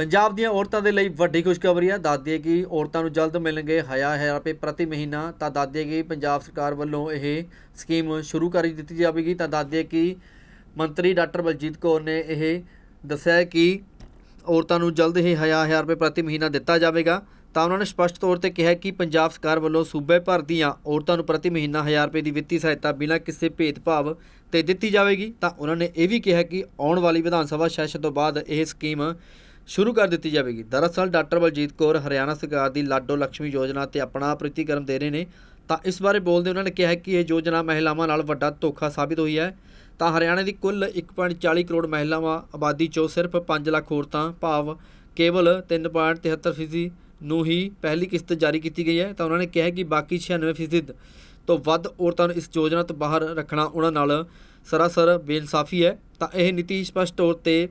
ਪੰਜਾਬ ਦੀਆਂ ਔਰਤਾਂ ਦੇ ਲਈ ਵੱਡੀ ਖੁਸ਼ਖਬਰੀ ਹੈ ਦੱਸਦੀ ਕਿ ਔਰਤਾਂ ਨੂੰ ਜਲਦ ਮਿਲਣਗੇ ਹਜ਼ਾਰ ਹਜ਼ਾਰ ਰੁਪਏ ਪ੍ਰਤੀ ਮਹੀਨਾ। ਤਾਂ ਦੱਸਦੀ ਕਿ ਪੰਜਾਬ ਸਰਕਾਰ ਵੱਲੋਂ ਇਹ ਸਕੀਮ ਸ਼ੁਰੂ ਕਰ ਦਿੱਤੀ ਜਾਵੇਗੀ। ਤਾਂ ਦੱਸਦੀ ਹੈ ਕਿ ਮੰਤਰੀ ਡਾਕਟਰ ਬਲਜੀਤ ਕੌਰ ਨੇ ਇਹ ਦੱਸਿਆ ਕਿ ਔਰਤਾਂ ਨੂੰ ਜਲਦ ਹੀ ਹਜ਼ਾਰ ਹਜ਼ਾਰ ਰੁਪਏ ਪ੍ਰਤੀ ਮਹੀਨਾ ਦਿੱਤਾ ਜਾਵੇਗਾ। ਤਾਂ ਉਹਨਾਂ ਨੇ ਸਪਸ਼ਟ ਤੌਰ ਤੇ ਕਿਹਾ ਕਿ ਪੰਜਾਬ ਸਰਕਾਰ ਵੱਲੋਂ ਸੂਬੇ ਭਰ ਦੀਆਂ ਔਰਤਾਂ ਨੂੰ ਪ੍ਰਤੀ ਮਹੀਨਾ 1000 ਰੁਪਏ ਦੀ ਵਿੱਤੀ ਸਹਾਇਤਾ ਬਿਨਾਂ ਕਿਸੇ ਭੇਦਭਾਵ ਤੇ ਦਿੱਤੀ ਜਾਵੇਗੀ। ਤਾਂ ਉਹਨਾਂ ਨੇ ਇਹ ਵੀ ਕਿਹਾ ਕਿ ਆਉਣ ਵਾਲੀ ਵਿਧਾਨ ਸਭਾ ਸੈਸ਼ਨ ਤੋਂ ਬਾਅਦ ਇਹ ਸਕੀਮ ਸ਼ੁਰੂ ਕਰ ਦਿੱਤੀ ਜਾਵੇਗੀ। ਦਰਅਸਲ, ਡਾਕਟਰ ਬਲਜੀਤ ਕੌਰ ਹਰਿਆਣਾ ਸਰਕਾਰ ਦੀ ਲਾਡੋ ਲక్ష్ਮੀ ਯੋਜਨਾ ਤੇ ਆਪਣਾ ਪ੍ਰਤੀਕਰਮ ਦੇ ਰਹੇ ਨੇ। ਤਾਂ ਇਸ ਬਾਰੇ ਬੋਲਦੇ ਉਹਨਾਂ ਨੇ ਕਿਹਾ ਕਿ ਇਹ ਯੋਜਨਾ ਮਹਿਲਾਵਾਂ ਨਾਲ ਵੱਡਾ ਧੋਖਾ ਸਾਬਿਤ ਹੋਈ ਹੈ। ਤਾਂ ਹਰਿਆਣਾ ਦੀ ਕੁੱਲ 1.40 ਕਰੋੜ ਮਹਿਲਾਵਾਂ ਆਬਾਦੀ ਚੋਂ ਸਿਰਫ 5 ਲੱਖ ਔਰਤਾਂ ਭਾਵ ਕੇਵਲ 3.73% ਫੀਸਦੀ ਨੂੰ ਹੀ ਪਹਿਲੀ ਕਿਸ਼ਤ ਜਾਰੀ ਕੀਤੀ ਗਈ ਹੈ। ਤਾਂ ਉਹਨਾਂ ਨੇ ਕਿਹਾ ਕਿ ਬਾਕੀ 96% ਤੋਂ ਵੱਧ ਔਰਤਾਂ ਨੂੰ ਇਸ ਯੋਜਨਾ ਤੋਂ ਬਾਹਰ ਰੱਖਣਾ ਉਹਨਾਂ ਨਾਲ ਸਰਾਸਰ ਬੇਇਨਸਾਫੀ ਹੈ। ਤਾਂ ਇਹ ਨੀਤੀ ਸਪਸ਼ਟ ਤੌਰ ਤੇ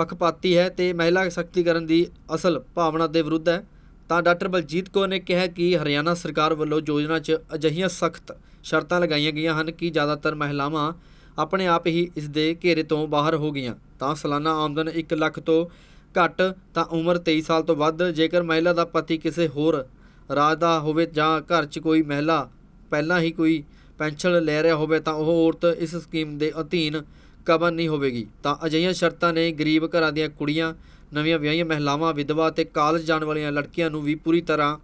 ਪੱਖਪਾਤੀ ਹੈ ਤੇ ਮਹਿਲਾ ਸ਼ਕਤੀਕਰਨ ਦੀ ਅਸਲ ਭਾਵਨਾ ਦੇ ਵਿਰੁੱਧ ਹੈ। ਤਾਂ ਡਾਕਟਰ ਬਲਜੀਤ ਕੌਰ ਨੇ ਕਿਹਾ ਕਿ ਹਰਿਆਣਾ ਸਰਕਾਰ ਵੱਲੋਂ ਯੋਜਨਾ 'ਚ ਅਜਿਹੀਆਂ ਸਖਤ ਸ਼ਰਤਾਂ ਲਗਾਈਆਂ ਗਈਆਂ ਹਨ ਕਿ ਜ਼ਿਆਦਾਤਰ ਮਹਿਲਾਵਾਂ ਆਪਣੇ ਆਪ ਹੀ ਇਸ ਦੇ ਘੇਰੇ ਤੋਂ ਬਾਹਰ ਹੋ ਗਈਆਂ। ਤਾਂ ਸਾਲਾਨਾ ਆਮਦਨ 1 ਲੱਖ ਤੋਂ ਘੱਟ ਤਾਂ ਉਮਰ 23 ਸਾਲ ਤੋਂ ਵੱਧ। ਜੇਕਰ ਮਹਿਲਾ ਦਾ ਪਤੀ ਕਿਸੇ ਹੋਰ ਰਾਜ ਦਾ ਹੋਵੇ ਜਾਂ ਘਰ 'ਚ ਕੋਈ ਮਹਿਲਾ ਪਹਿਲਾਂ ਹੀ ਕੋਈ ਪੈਨਸ਼ਨ ਲੈ ਰਿਹਾ ਹੋਵੇ ਤਾਂ ਉਹ ਔਰਤ ਇਸ ਸਕੀਮ ਦੇ ਅਧੀਨ ਕਬਰ ਨਹੀਂ ਹੋਵੇਗੀ। ਤਾਂ ਅਜਿਹੀਆਂ ਸ਼ਰਤਾਂ ਨੇ ਗਰੀਬ ਘਰਾਂ ਦੀਆਂ ਕੁੜੀਆਂ, ਨਵੀਆਂ ਵਿਆਹੀਆਂ ਮਹਿਲਾਵਾਂ, ਵਿਧਵਾ ਤੇ ਕਾਲਜ ਜਾਣ ਵਾਲੀਆਂ ਲੜਕੀਆਂ ਨੂੰ ਵੀ ਪੂਰੀ ਤਰ੍ਹਾਂ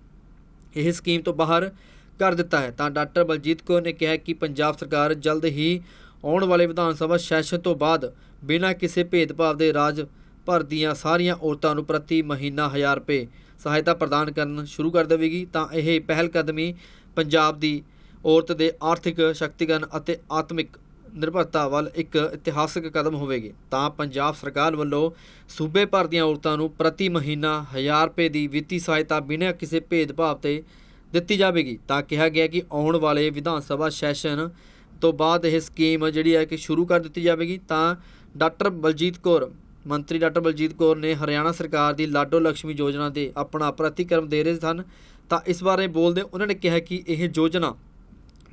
ਇਹ ਸਕੀਮ ਤੋਂ ਬਾਹਰ ਕਰ ਦਿੱਤਾ ਹੈ। ਤਾਂ ਡਾਕਟਰ ਬਲਜੀਤ ਕੌਰ ਨੇ ਕਿਹਾ ਕਿ ਪੰਜਾਬ ਸਰਕਾਰ ਜਲਦ ਹੀ ਆਉਣ ਵਾਲੇ ਵਿਧਾਨ ਸਭਾ ਸੈਸ਼ਨ ਤੋਂ ਬਾਅਦ ਬਿਨਾਂ ਕਿਸੇ ਭੇਦਭਾਵ ਦੇ ਰਾਜ ਭਰ ਦੀਆਂ ਸਾਰੀਆਂ ਔਰਤਾਂ ਨੂੰ ਪ੍ਰਤੀ ਮਹੀਨਾ 1000 ਰੁਪਏ ਸਹਾਇਤਾ ਪ੍ਰਦਾਨ ਕਰਨ ਸ਼ੁਰੂ ਕਰ ਦੇਵੇਗੀ। ਤਾਂ ਇਹ ਪਹਿਲ ਕਦਮੀ ਪੰਜਾਬ ਦੀ ਔਰਤ ਦੇ ਆਰਥਿਕ ਸ਼ਕਤੀਕਰਨ ਅਤੇ ਆਤਮਿਕ ਨਿਰਭਰਤਾ ਵੱਲ ਇੱਕ ਇਤਿਹਾਸਕ ਕਦਮ ਹੋਵੇਗੀ। ਤਾਂ ਪੰਜਾਬ ਸਰਕਾਰ ਵੱਲੋਂ ਸੂਬੇ ਭਰ ਦੀਆਂ ਔਰਤਾਂ ਨੂੰ ਪ੍ਰਤੀ ਮਹੀਨਾ 1000 ਰੁਪਏ ਦੀ ਵਿੱਤੀ ਸਹਾਇਤਾ ਬਿਨਾਂ ਕਿਸੇ ਭੇਦਭਾਵ ਤੇ ਦਿੱਤੀ ਜਾਵੇਗੀ। ਤਾਂ ਕਿਹਾ ਗਿਆ ਕਿ ਆਉਣ ਵਾਲੇ ਵਿਧਾਨ ਸਭਾ ਸੈਸ਼ਨ ਤੋਂ ਬਾਅਦ ਇਹ ਸਕੀਮ ਜਿਹੜੀ ਹੈ ਕਿ ਸ਼ੁਰੂ ਕਰ ਦਿੱਤੀ ਜਾਵੇਗੀ। ਤਾਂ ਡਾਕਟਰ ਬਲਜੀਤ ਕੌਰ, ਮੰਤਰੀ ਡਾਕਟਰ ਬਲਜੀਤ ਕੌਰ ਨੇ ਹਰਿਆਣਾ ਸਰਕਾਰ ਦੀ ਲਾਡੋ ਲక్ష్ਮੀ ਯੋਜਨਾ 'ਤੇ ਆਪਣਾ ਪ੍ਰਤੀਕਰਮ ਦੇ ਰਹੇ ਸਨ। ਤਾਂ ਇਸ ਬਾਰੇ ਬੋਲਦੇ ਉਹਨਾਂ ਨੇ ਕਿਹਾ ਕਿ ਇਹ ਯੋਜਨਾ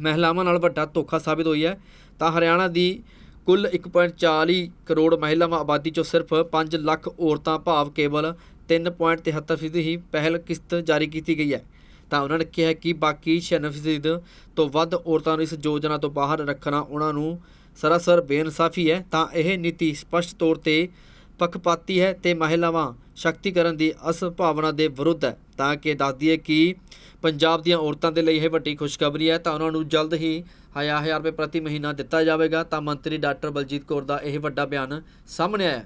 ਮਹਿਲਾਵਾਂ ਨਾਲ ਵੱਡਾ ਧੋਖਾ ਸਾਬਿਤ ਹੋਈ ਹੈ। ਤਾਂ ਹਰਿਆਣਾ ਦੀ ਕੁੱਲ 1.40 ਕਰੋੜ ਮਹਿਲਾਵਾਂ ਆਬਾਦੀ ਚੋਂ ਸਿਰਫ 5 ਲੱਖ ਔਰਤਾਂ ਭਾਵ ਕੇਵਲ 3.73% ਹੀ ਪਹਿਲ ਕਿਸ਼ਤ ਜਾਰੀ ਕੀਤੀ ਗਈ ਹੈ। ਤਾਂ ਉਹਨਾਂ ਨੇ ਕਿਹਾ ਕਿ ਬਾਕੀ 96% ਤੋਂ ਵੱਧ ਔਰਤਾਂ ਨੂੰ ਇਸ ਯੋਜਨਾ ਤੋਂ ਬਾਹਰ ਰੱਖਣਾ ਉਹਨਾਂ ਨੂੰ ਸਰਾਸਰ ਬੇਇਨਸਾਫੀ ਹੈ। ਤਾਂ ਇਹ ਨੀਤੀ ਸਪਸ਼ਟ ਤੌਰ ਤੇ ਪੱਖਪਾਤੀ ਹੈ ਤੇ ਮਹਿਲਾਵਾਂ ਸ਼ਕਤੀਕਰਨ ਦੀ ਅਸਲ ਭਾਵਨਾ ਦੇ ਵਿਰੁੱਧ ਹੈ। ਤਾਂ ਕਿ ਦੱਸਦੀ ਹੈ ਕਿ ਪੰਜਾਬ ਦੀਆਂ ਔਰਤਾਂ ਦੇ ਲਈ ਇਹ ਵੱਡੀ ਖੁਸ਼ਖਬਰੀ ਹੈ, ਤਾਂ ਉਹਨਾਂ ਨੂੰ ਜਲਦ ਹੀ ਹਜ਼ਾਰ ਹਜ਼ਾਰ ਰੁਪਏ ਪ੍ਰਤੀ ਮਹੀਨਾ ਦਿੱਤਾ ਜਾਵੇਗਾ। ਤਾਂ ਮੰਤਰੀ ਡਾਕਟਰ ਬਲਜੀਤ ਕੌਰ ਦਾ ਇਹ ਵੱਡਾ ਬਿਆਨ ਸਾਹਮਣੇ ਆਇਆ